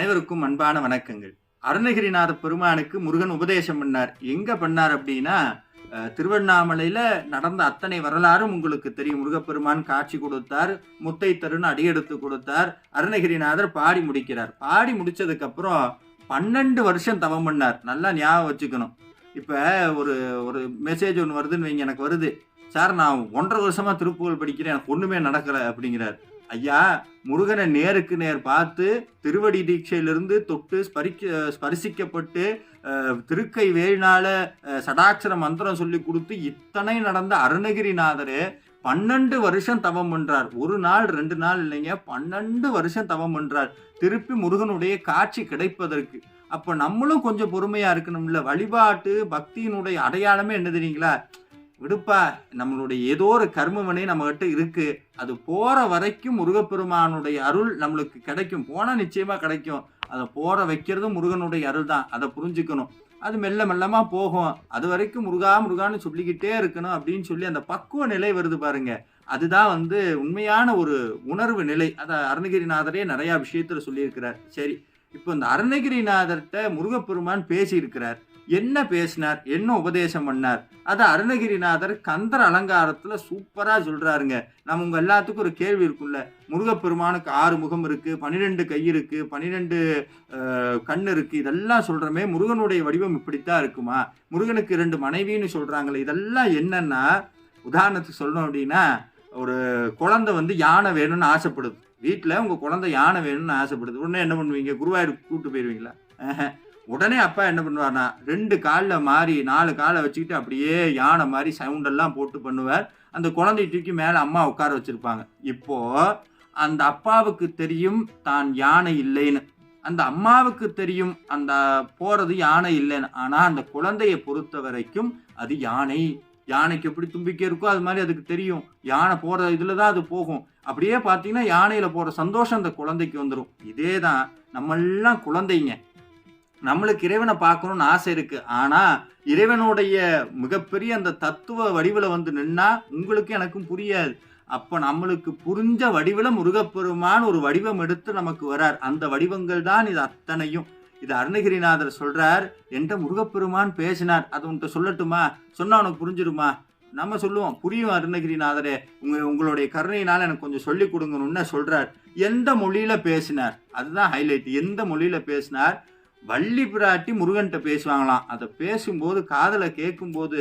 அனைவருக்கும் அன்பான வணக்கங்கள். அருணகிரிநாத பெருமானுக்கு முருகன் உபதேசம் பண்ணார். எங்க பண்ணார் அப்படின்னா திருவண்ணாமலையில நடந்த அத்தனை வரலாறும் உங்களுக்கு தெரியும். முருகப்பெருமான் காட்சி கொடுத்தார் முத்தை தருன்னு அடியெடுத்து கொடுத்தார் அருணகிரிநாதர் பாடி முடிக்கிறார். பாடி முடிச்சதுக்கு அப்புறம் பன்னெண்டு வருஷம் தவம் பண்ணார். நல்லா ஞாபகம் வச்சுக்கணும். இப்ப ஒரு ஒரு மெசேஜ் ஒன்று வருதுன்னு வைங்க எனக்கு வருது. சார் நான் ஒன்றரை வருஷமா திருப்புகழ் படிக்கிறேன் எனக்கு ஒண்ணுமே நடக்கல அப்படிங்கிறார். ஐயா முருகனை நேருக்கு நேர் பார்த்து திருவடி தீட்சையிலிருந்து தொட்டு ஸ்பரிக்க ஸ்பரிசிக்கப்பட்டு திருக்கை வேலினால சடாட்சர மந்திரம் சொல்லி கொடுத்து இத்தனை நடந்த அருணகிரிநாதர் பன்னெண்டு வருஷம் தவம் பண்றார். ஒரு நாள் ரெண்டு நாள் இல்லைங்க பன்னெண்டு வருஷம் தவம் பண்றார். திருப்பி முருகனுடைய காட்சி கிடைப்பதற்கு. அப்ப நம்மளும் கொஞ்சம் பொறுமையா இருக்கணும்ல. வழிபாட்டு பக்தியினுடைய அடையாளமே என்ன தெரியுங்களா? விடுப்பா. நம்மளுடைய ஏதோ ஒரு கர்மவனே நம்மகிட்ட இருக்கு. அது போற வரைக்கும் முருகப்பெருமானுடைய அருள் நம்மளுக்கு கிடைக்கும். போனா நிச்சயமா கிடைக்கும். அதை போற வைக்கிறதும் முருகனுடைய அருள் தான். அதை புரிஞ்சுக்கணும். அது மெல்ல மெல்லமா போகும். அது வரைக்கும் முருகா முருகான்னு சொல்லிக்கிட்டே இருக்கணும் அப்படின்னு சொல்லி அந்த பக்குவ நிலை வருது பாருங்க. அதுதான் வந்து உண்மையான ஒரு உணர்வு நிலை. அதை அருணகிரிநாதரே நிறைய விஷயத்துல சொல்லியிருக்கிறார். சரி இப்போ இந்த அருணகிரிநாதர்கிட்ட முருகப்பெருமான் பேசியிருக்கிறார். என்ன பேசினார்? என்ன உபதேசம் பண்ணார்? அதை அருணகிரிநாதர் கந்தர் அலங்காரத்துல சூப்பரா சொல்றாருங்க. நம்ம உங்க எல்லாத்துக்கும் ஒரு கேள்வி இருக்கும்ல. முருகப்பெருமானுக்கு ஆறு முகம் இருக்கு பன்னிரெண்டு கை இருக்கு பன்னிரெண்டு கண் இருக்கு. இதெல்லாம் சொல்றமே முருகனுடைய வடிவம் இப்படித்தான் இருக்குமா? முருகனுக்கு இரண்டு மனைவின்னு சொல்றாங்களே இதெல்லாம் என்னன்னா உதாரணத்துக்கு சொல்லணும் அப்படின்னா ஒரு குழந்தை வந்து யானை வேணும்னு ஆசைப்படுது. வீட்டில் உங்க குழந்தை யானை வேணும்னு ஆசைப்படுது. உடனே என்ன பண்ணுவீங்க? குருவாயூருக்கு கூப்பிட்டு போயிடுவீங்களா உடனே அப்பா என்ன பண்ணுவார்னா ரெண்டு காலில் மாறி நாலு காலை வச்சுக்கிட்டு அப்படியே யானை மாதிரி சவுண்டெல்லாம் போட்டு பண்ணுவார். அந்த குழந்தைய தூக்கி மேலே அம்மா உட்கார வச்சுருப்பாங்க. இப்போது அந்த அப்பாவுக்கு தெரியும் தான் யானை இல்லைன்னு. அந்த அம்மாவுக்கு தெரியும் அந்த போகிறது யானை இல்லைன்னு. ஆனால் அந்த குழந்தையை பொறுத்த வரைக்கும் அது யானை. யானைக்கு எப்படி தும்பிக்கை இருக்கோ அது மாதிரி அதுக்கு தெரியும். யானை போகிற இதில் தான் அது போகும். அப்படியே பார்த்தீங்கன்னா யானையில் போகிற சந்தோஷம் அந்த குழந்தைக்கு வந்துடும் இதே தான் நம்மெல்லாம் குழந்தைங்க. நம்மளுக்கு இறைவனை பார்க்கணும்னு ஆசை இருக்கு. ஆனா இறைவனுடைய மிகப்பெரிய அந்த தத்துவ வடிவில் வந்து நின்னா உங்களுக்கும் எனக்கும் புரியாது. அப்ப நம்மளுக்கு புரிஞ்ச வடிவில் முருகப்பெருமான் ஒரு வடிவம் எடுத்து நமக்கு வரார். அந்த வடிவங்கள் தான் இது அத்தனையும். இது அருணகிரிநாதர் சொல்றார் என்ற முருகப்பெருமான் பேசினார். அது உன்கிட்ட சொல்லட்டுமா? சொன்னா உனக்கு புரிஞ்சிருமா? நம்ம சொல்லுவோம் புரியும் அருணகிரிநாதரே உங்க உங்களுடைய கருணையினால எனக்கு கொஞ்சம் சொல்லி கொடுங்கன்னு சொல்றார். எந்த மொழியில பேசினார்? அதுதான் ஹைலைட் எந்த மொழியில பேசினார்? வள்ளி பிராட்டி முருகன்கிட்ட பேசுவாங்களாம். அதை பேசும்போது காதலை கேட்கும்போது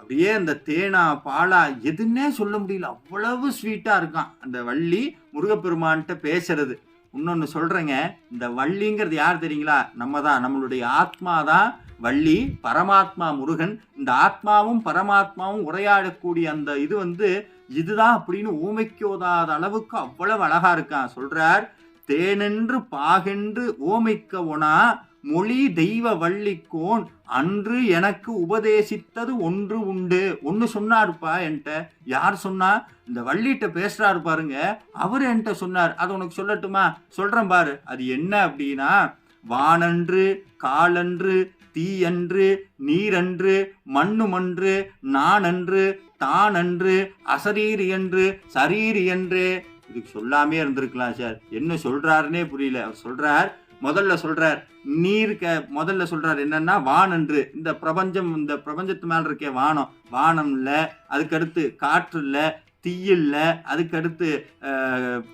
அப்படியே அந்த தேனா பாலா எதுன்னே சொல்ல முடியல. அவ்வளவு ஸ்வீட்டாக இருக்கான். அந்த வள்ளி முருகப்பெருமான்கிட்ட பேசுறது. இன்னொன்று சொல்கிறேங்க இந்த வள்ளிங்கிறது யார் தெரியுங்களா? நம்ம தான் நம்மளுடைய ஆத்மா தான் வள்ளி பரமாத்மா முருகன். இந்த ஆத்மாவும் பரமாத்மாவும் உரையாடக்கூடிய அந்த இது வந்து இதுதான் அப்படின்னு ஊமைக்கோதாத அளவுக்கு அவ்வளவு அழகா இருக்கான். சொல்றார் தேனென்று பாகென்று ஓமைக்க ஒனா மொழி தெய்வ வள்ளிக்கோன் அன்று எனக்கு உபதேசித்தது ஒன்று உண்டு. ஒன்று சொன்னாருப்பா என்கிட்ட. யார் சொன்னா? இந்த வள்ளிகிட்ட பேசுறாரு பாருங்க. அவர் என்கிட்ட சொன்னார். அது உனக்கு சொல்லட்டுமா? சொல்றேன் பாரு. அது என்ன அப்படின்னா வானன்று காலன்று தீயன்று நீரன்று மண்ணுமன்று நானன்று தானன்று அசரீரி என்று சரீரி என்று இதுக்கு சொல்லாமே இருந்திருக்கலாம் சார். என்ன சொல்றாருன்னே புரியல. அவர் சொல்றார் முதல்ல சொல்றார் நீர்க்க முதல்ல சொல்றார் என்னன்னா வானன்று இந்த பிரபஞ்சம் இந்த பிரபஞ்சத்து மேல இருக்கே வானம். வானம் இல்லை அதுக்கடுத்து காற்று இல்லை தீ இல்லை அதுக்கடுத்து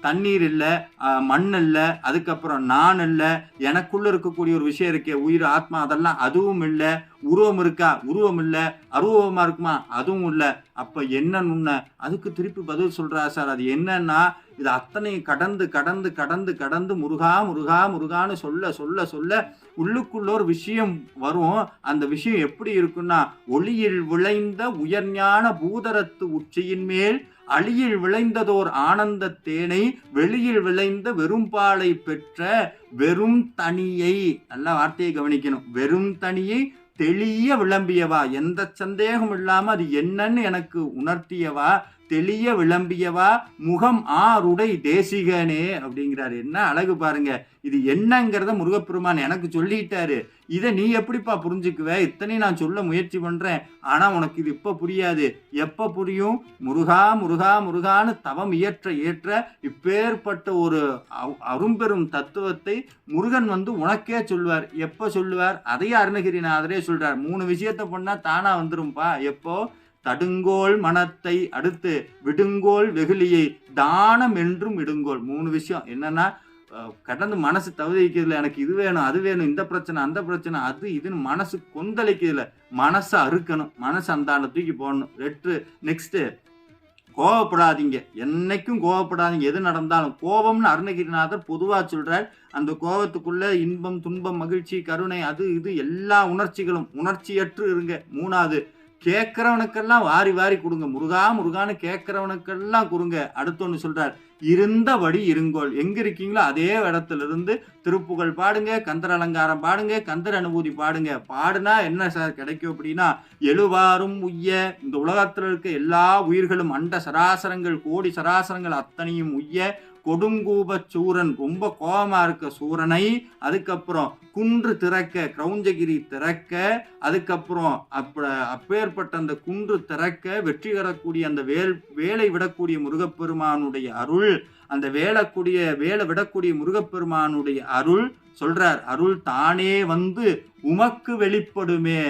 தண்ணீர் இல்லை மண் இல்லை அதுக்கப்புறம் நான் இல்லை. எனக்குள்ள இருக்கக்கூடிய ஒரு விஷயம் இருக்கே உயிர் ஆத்மா அதெல்லாம் அதுவும் இல்லை. உருவம் இருக்கா? உருவம் இல்லை. அருவமா இருக்குமா? அதுவும் இல்லை. அப்ப என்ன உன்ன அதுக்கு திருப்பி பதில் சொல்றா சார். அது என்னன்னா இது அத்தனையும் கடந்து கடந்து கடந்து கடந்து முருகா முருகா முருகான்னு சொல்ல சொல்ல சொல்ல உள்ளுக்குள்ள ஒரு விஷயம் வரும். அந்த விஷயம் எப்படி இருக்குன்னா ஒளியில் விளைந்த உயர்ஞான பூதரத்து உச்சியின் மேல் அழியில் விளைந்ததோர் ஆனந்த தேனை வெளியில் விளைந்த வெறும்பாலை பெற்ற வெறும் தனியை நல்ல வார்த்தையை கவனிக்கணும். வெறும் தனியை தெளிய விளம்பியவா? எந்த சந்தேகம் இல்லாம அது என்னன்னு எனக்கு உணர்த்தியவா? தெளிய விளம்பியவா முகம் ஆருடை தேசிகனே அப்படிங்கிறாரு. என்ன அழகு பாருங்க. இது என்னங்கிறத முருகப்பெருமான் எனக்கு சொல்லிட்டாரு. இதை நீ எப்படிப்பா புரிஞ்சுக்குவ? இத்தனை நான் சொல்ல முயற்சி பண்றேன். ஆனா உனக்கு இது இப்ப புரியாது. எப்ப புரியும்? முருகா முருகா முருகான்னு தவம் இயற்ற ஏற்ற இப்பேற்பட்ட ஒரு அரும்பெரும் தத்துவத்தை முருகன் வந்து உனக்கே சொல்வார் எப்ப சொல்லுவார்? அதையே அருணகிரிநாதரே சொல்றார். மூணு விஷயத்தை பண்ணா தானா வந்துரும்பா. எப்போ? தடுங்கோல் மனத்தை அடுத்து விடுங்கோல் வெகுளியை தானம் என்றும் விடுங்கோல் மூணு விஷயம். என்னன்னா கடந்து மனசு தவதிக்கிறதுல எனக்கு இது வேணும் அது வேணும் இந்த பிரச்சனை அந்த பிரச்சனை அது இதுன்னு மனசு கொந்தளிக்கிறதுல மனசை அறுக்கணும். மனசு அந்தாண்ட தூக்கி போடணும். ரெட்டு நெக்ஸ்ட் கோவப்படாதீங்க. என்னைக்கும் கோவப்படாதீங்க. எது நடந்தாலும். கோபம்னு அருணகிரிநாதர் பொதுவாக சொல்றார் அந்த கோபத்துக்குள்ள இன்பம் துன்பம் மகிழ்ச்சி கருணை அது இது எல்லா உணர்ச்சிகளும் உணர்ச்சியற்று இருங்க. மூணாவது கேட்கறவனுக்கெல்லாம் வாரி வாரி கொடுங்க. முருகா முருகான்னு கேட்கறவனுக்கெல்லாம் கொடுங்க. அடுத்தொன்னு சொல்றார் இருந்தபடி இருங்கோள். எங்க இருக்கீங்களோ அதே இடத்துல இருந்து திருப்புகழ் பாடுங்க கந்தர் அலங்காரம் பாடுங்க கந்தர் அனுபூதி பாடுங்க. பாடுனா என்ன சார் கிடைக்கும் அப்படின்னா எழுவாரும் உய்ய இந்த உலகத்தில் இருக்க எல்லா உயிர்களும் அண்ட சராசரங்கள் கோடி சராசரங்கள் அத்தனையும் உய்ய கொடுங்கூப சூரன் ரொம்ப கோபமா இருக்க சூரனை அதுக்கப்புறம் குன்று திறக்க கிரௌஞ்சகிரி திறக்க அதுக்கப்புறம் அப்ப அப்பேற்பட்ட அந்த குன்று திறக்க வெற்றி பெறக்கூடிய அந்த வேல் வேலை விடக்கூடிய முருகப்பெருமானுடைய அருள் அந்த வேலக்கூடிய வேலை விடக்கூடிய முருகப்பெருமானுடைய அருள் சொல்றார். அருள் தானே வந்து உமக்கு வெளிப்படுமே.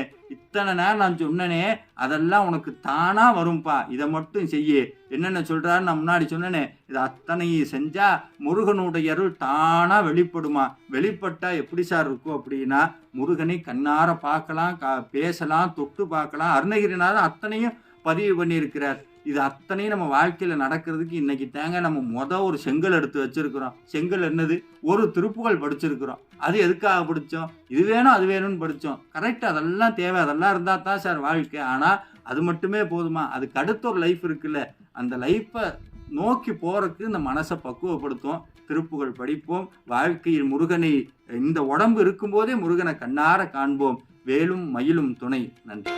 இத்தனை நேரம் நான் சொன்னனே அதெல்லாம் உனக்கு தானா வரும்பா. இதை மட்டும் செய்ய. என்னென்ன சொல்றாரு நான் முன்னாடி சொன்னனே இது அத்தனையும் செஞ்சா முருகனுடைய அருள் தானா வெளிப்படுமா? வெளிப்பட்டா எப்படி சார் இருக்கும் அப்படின்னா முருகனை கண்ணார பார்க்கலாம் கா பேசலாம் தொட்டு பார்க்கலாம். அருணகிரினாதான் அத்தனையும் பதிவு பண்ணியிருக்கிறார். இது அத்தனையும் நம்ம வாழ்க்கையில் நடக்கிறதுக்கு இன்னைக்கு தேங்க நம்ம மொதல் ஒரு செங்கல் எடுத்து வச்சிருக்கிறோம். செங்கல் என்னது? ஒரு திருப்புகள் படிச்சிருக்கிறோம். அது எதுக்காக படித்தோம் இது வேணும் அது வேணும்னு படித்தோம் கரெக்ட் அதெல்லாம் தேவை. அதெல்லாம் இருந்தால் தான் சார் வாழ்க்கை. ஆனால் அது மட்டுமே போதுமா? அதுக்கு அடுத்த ஒரு லைஃப் இருக்குல்ல. அந்த லைஃப்பை நோக்கி போகிறதுக்கு இந்த மனசை பக்குவப்படுத்தும் திருப்புகள் படிப்போம். வாழ்க்கையில் முருகனை இந்த உடம்பு இருக்கும்போதே முருகனை கண்ணார காண்போம். வேலும் மயிலும் துணை. நன்றி.